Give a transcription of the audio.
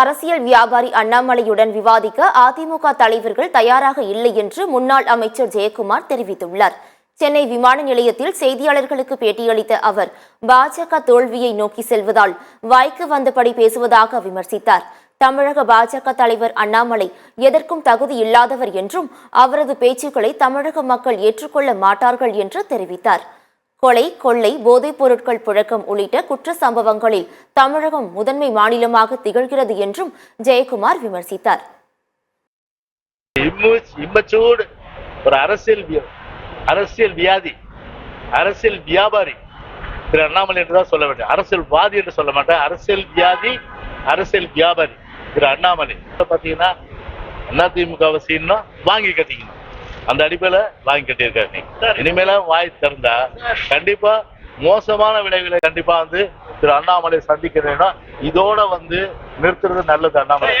அரசியல் வியாபாரி அண்ணாமலையுடன் விவாதிக்க அதிமுக தலைவர்கள் தயாராக இல்லை என்று முன்னாள் அமைச்சர் ஜெயக்குமார் தெரிவித்துள்ளார். சென்னை விமான நிலையத்தில் செய்தியாளர்களுக்கு பேட்டியளித்த அவர் பாஜக தோல்வியை நோக்கி செல்வதால் வாய்க்கு வந்தபடி பேசுவதாக விமர்சித்தார். தமிழக பாஜக தலைவர் அண்ணாமலை எதற்கும் தகுதி இல்லாதவர் என்றும் அவரது பேச்சுக்களை தமிழக மக்கள் ஏற்றுக்கொள்ள மாட்டார்கள் என்று தெரிவித்தார். கொலை கொள்ளை போதைப் பொருட்கள் புழக்கம் உள்ளிட்ட குற்ற சம்பவங்களில் தமிழகம் முதன்மை மாநிலமாக திகழ்கிறது என்றும் ஜெயக்குமார் விமர்சித்தார். ஒரு அரசியல் அரசியல் வியாதி அரசியல் வியாபாரி திரு அண்ணாமலை என்று தான் சொல்ல வேண்டும். அரசியல்வாதி என்று சொல்ல மாட்டேன் அரசியல் வியாதி அரசியல் வியாபாரி திரு அண்ணாமலை. பார்த்தீங்கன்னா பாத்தீங்கன்னா அதிமுக அவசியம் வாங்கி கட்டிக்கணும். அந்த அடிப்படையில வாங்கி கட்டியிருக்காரு நீ. இனிமேல வாய் திறந்தா கண்டிப்பா மோசமான விளைவுகளை கண்டிப்பா வந்து திரு அண்ணாமலை சந்திக்கிறேன்னா இதோட வந்து நிறுத்துறது நல்லது அண்ணாமலை.